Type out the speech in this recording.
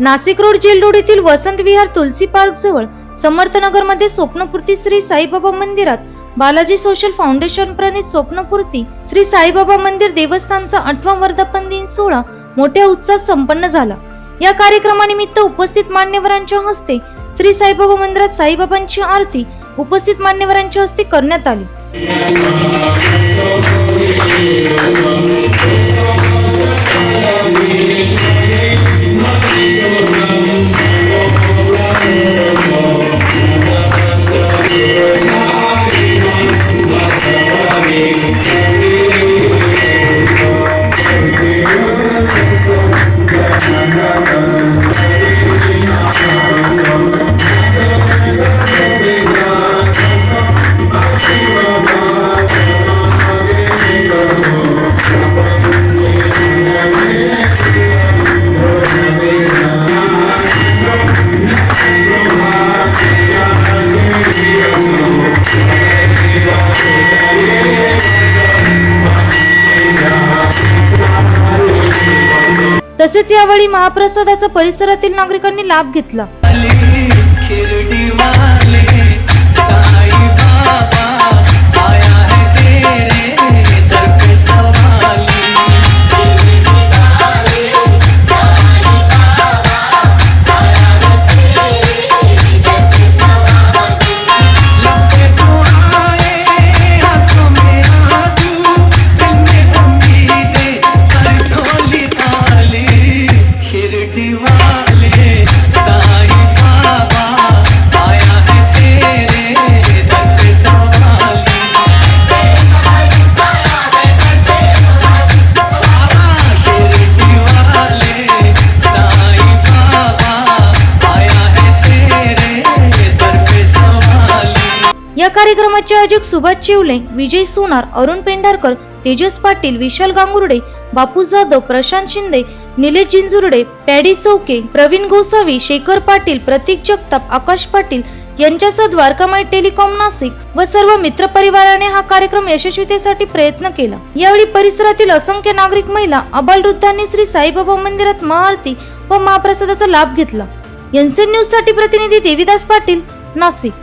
Nashik road gel road येथील वसंत विहार तुलसी park जवळ समर्थनगरमध्ये स्वप्नपूर्ती श्री साईबाबा मंदिरात बालाजी सोशल फाउंडेशन प्रणित स्वप्नपूर्ती श्री साईबाबा मंदिर देवस्थानचा आठवा वर्धापन दिन सोहळा मोठ्या उत्साहात संपन्न झाला. या कार्यक्रमानिमित्त उपस्थित मान्यवरांच्या हस्ते श्री साईबाबा मंदिरात साईबाबांची आरती उपस्थित मान्यवरांच्या हस्ते करण्यात आली. तसेच यावेळी महाप्रसादाचा परिसरातील नागरिकांनी लाभ घेतला. या कार्यक्रमाचे आयोजक सुभाष चिवले विजय सोनार अरुण पेंढारकर तेजस पाटील विशाल गांगुर्डे बापू जाधव प्रशांत शिंदे निलेश जिंजुर्डे पॅडी चौके प्रवीण गोसावी शेखर पाटील प्रतीक जगताप आकाश पाटील यांच्यासह द्वारकामाई टेलिकॉम नाशिक व सर्व मित्रपरिवाराने हा कार्यक्रम यशस्वीतेसाठी प्रयत्न केला. यावेळी परिसरातील असंख्य नागरिक महिला अबालवृद्धांनी श्री साईबाबा मंदिरात महाआरती व महाप्रसादाचा लाभ घेतला. एनसीएन न्यूजसाठी प्रतिनिधी देवीदास पाटील नाशिक.